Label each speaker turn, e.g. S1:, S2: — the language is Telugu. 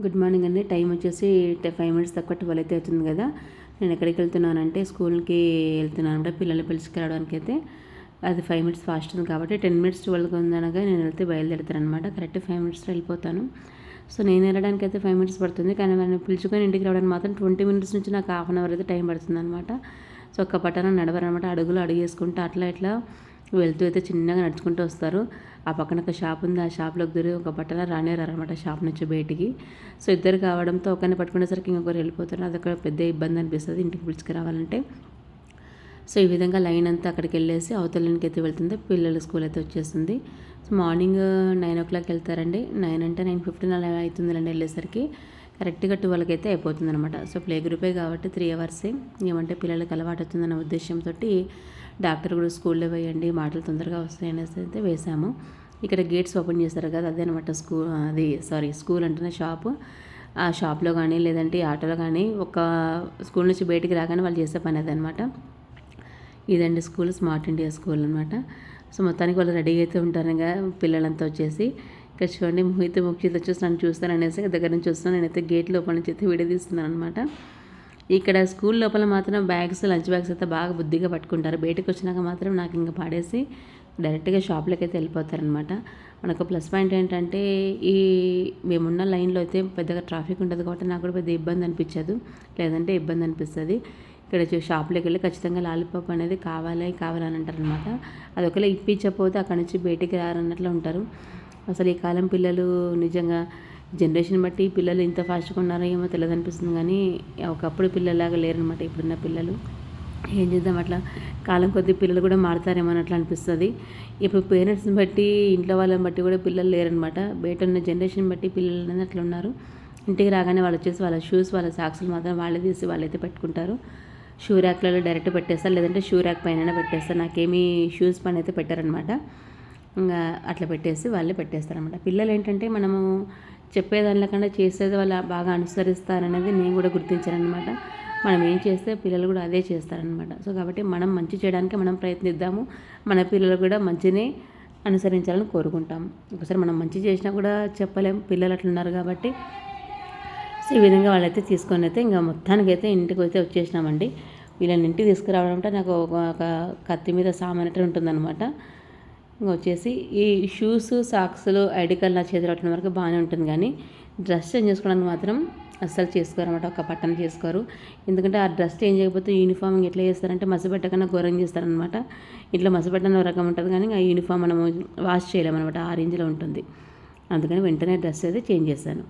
S1: గుడ్ మార్నింగ్ అండి. టైం వచ్చేసి ఫైవ్ మినిట్స్ తక్కువ ట్వెల్వ్ అయితే అవుతుంది కదా. నేను ఎక్కడికి వెళ్తున్నానంటే స్కూల్కి వెళ్తున్నాను అంటే పిల్లలు పిలుచుకురావడానికి అయితే అది ఫైవ్ మినిట్స్ ఫాస్ట్ ఉంది కాబట్టి టెన్ మినిట్స్ ట్వెల్వ్కి ఉందనగా నేను వెళ్తే బయలుదేరుతాను అనమాట కరెక్ట్ ఫైవ్ మినిట్స్లో వెళ్ళిపోతాను. సో నేను వెళ్ళడానికి అయితే ఫైవ్ మినిట్స్ పడుతుంది. కానీ వాళ్ళని పిలుచుకొని ఇంటికి రావడానికి మాత్రం ట్వంటీ మినిట్స్ నుంచి నాకు హాఫ్ అన్ అవర్ అయితే టైం పడుతుంది అనమాట సో ఒక్క పట్టణం నడవరనమాట. అడుగులు అడుగేసుకుంటూ అట్లా ఇట్లా వెళ్తూ అయితే చిన్నగా నడుచుకుంటూ వస్తారు. ఆ పక్కన ఒక షాప్ ఉంది. ఆ షాప్లోకి దూరి ఒక బట్టల రానేరారనమాట షాప్ నుంచి బయటికి. సో ఇద్దరు కావడంతో ఒకరిని పట్టుకునేసరికి ఇంకొకరు వెళ్ళిపోతారు అదొక పెద్ద ఇబ్బంది అనిపిస్తుంది ఇంటికి పిలుచుకురావాలంటే సో ఈ విధంగా లైన్ అంతా అక్కడికి వెళ్ళేసి అవతలకి అయితే వెళ్తుంది. పిల్లల స్కూల్ అయితే వచ్చేస్తుంది. So morning nine o'clock వెళ్తారండి. నైన్ అంటే నైన్ ఫిఫ్టీన్ అలా అవుతుందిలండి వెళ్ళేసరికి. కరెక్ట్గా ట్వెల్వ్కి అయితే అయిపోతుంది అనమాట సో ప్లే గ్రూపే కాబట్టి త్రీ అవర్సే ఏమంటే పిల్లలకి అలవాటు అవుతుందన్న ఉద్దేశంతో డాక్టర్ కూడా స్కూల్లో వేయండి మాటలు తొందరగా వస్తాయనేసి అయితే వేసాము ఇక్కడ గేట్స్ ఓపెన్ చేస్తారు కదా అదే అనమాట స్కూల్ అది సారీ స్కూల్ అంటున్న షాపు ఆ షాప్లో కానీ లేదంటే ఆటోలో కానీ ఒక స్కూల్ నుంచి బయటికి రాగానే వాళ్ళు చేసే పని అదనమాట ఇదండి స్కూల్ స్మార్ట్ ఇండియా స్కూల్ అనమాట సో మొత్తానికి వాళ్ళు రెడీ అయితే ఉంటారు ఇంకా పిల్లలంతా వచ్చేసి. ఇక్కడ చూడండి మోహిత ముఖ్యత వచ్చేసి నన్ను చూస్తాను అనేసి దగ్గర నుంచి వస్తాను నేనైతే గేట్ లోపల నుంచి అయితే వీడియో తీస్తున్నాను అనమాట ఇక్కడ స్కూల్ లోపల మాత్రం బ్యాగ్స్ లంచ్ బ్యాగ్స్ అయితే బాగా బుద్ధిగా పట్టుకుంటారు. బయటకు వచ్చినాక మాత్రం నాకు ఇంకా పాడేసి డైరెక్ట్గా షాప్లోకి అయితే వెళ్ళిపోతారనమాట మనకు ప్లస్ పాయింట్ ఏంటంటే ఈ మేమున్న లైన్లో అయితే పెద్దగా ట్రాఫిక్ ఉంటుంది కాబట్టి నాకు కూడా పెద్ద ఇబ్బంది అనిపించదు. లేదంటే ఇబ్బంది అనిపిస్తుంది. ఇక్కడ షాప్లోకి వెళ్ళి ఖచ్చితంగా లాలీపాప్ అనేది కావాలి కావాలని అంటారనమాట అది ఒకవేళ ఇప్పించకపోతే అక్కడ నుంచి బయటికి రారన్నట్లు ఉంటారు. అసలు ఈ కాలం పిల్లలు నిజంగా జనరేషన్ బట్టి పిల్లలు ఇంత ఫాస్ట్గా ఉన్నారో ఏమో తెలియదు అనిపిస్తుంది కానీ ఒకప్పుడు పిల్లలాగా లేరనమాట ఇప్పుడున్న పిల్లలు. ఏం చేద్దాం అట్లా? కాలం కొద్ది పిల్లలు కూడా మారుతారేమో అట్లా అనిపిస్తుంది. ఇప్పుడు పేరెంట్స్ని బట్టి ఇంట్లో వాళ్ళని బట్టి కూడా పిల్లలు లేరనమాట బయట ఉన్న జనరేషన్ బట్టి పిల్లలు అనేది అట్లా ఉన్నారు. ఇంటికి రాగానే వాళ్ళు వచ్చేసి వాళ్ళ షూస్ వాళ్ళ సాక్స్లు మాత్రం వాళ్ళే తీసి వాళ్ళైతే పెట్టుకుంటారు. షూ ర్యాక్లలో డైరెక్ట్ పెట్టేస్తారు. లేదంటే షూ ర్యాక్ పైన పెట్టేస్తారు. నాకేమీ షూస్ పైన అయితే పెట్టారనమాట ఇంకా అట్లా పెట్టేసి వాళ్ళే పెట్టేస్తారనమాట పిల్లలు ఏంటంటే మనము చెప్పేదానికన్నా చేసేది వాళ్ళు బాగా అనుసరిస్తారనేది నేను కూడా గుర్తించానమాట మనం ఏం చేస్తే పిల్లలు కూడా అదే చేస్తారనమాట సో కాబట్టి మనం మంచి చేయడానికి మనం ప్రయత్నిద్దాము. మన పిల్లలు కూడా మంచిని అనుసరించాలని కోరుకుంటాం. ఒకసారి మనం మంచి చేసినా కూడా చెప్పలేం. పిల్లలు అట్లున్నారు కాబట్టి సో ఈ విధంగా వాళ్ళైతే తీసుకొని అయితే ఇంకా మొత్తానికైతే ఇంటికి అయితే వచ్చేసినామండి. వీళ్ళని ఇంటికి తీసుకురావడం అంటే నాకు ఒక కత్తి మీద సామాన్ ఉంటుందన్నమాట. ఇంకా వచ్చేసి ఈ షూస్ సాక్స్లు ఐడికల్ నా చేతులు పట్టడం వరకు బాగానే ఉంటుంది కానీ డ్రెస్ చేంజ్ చేసుకోవడానికి మాత్రం అస్సలు చేసుకోరు అనమాట ఒక పట్టణ చేసుకోరు. ఎందుకంటే ఆ డ్రెస్ చేంజ్ చేయకపోతే యూనిఫామ్ ఎట్లా చేస్తారంటే మసిపెట్టకన్నా ఘోరం చేస్తారనమాట ఇట్లా మసిపెట్టని రకం ఉంటుంది కానీ ఆ యూనిఫామ్ మనము వాష్ చేయలేమన్నమాట. ఆ రేంజ్లో ఉంటుంది. అందుకని వెంటనే డ్రెస్ అయితే చేంజ్ చేశాను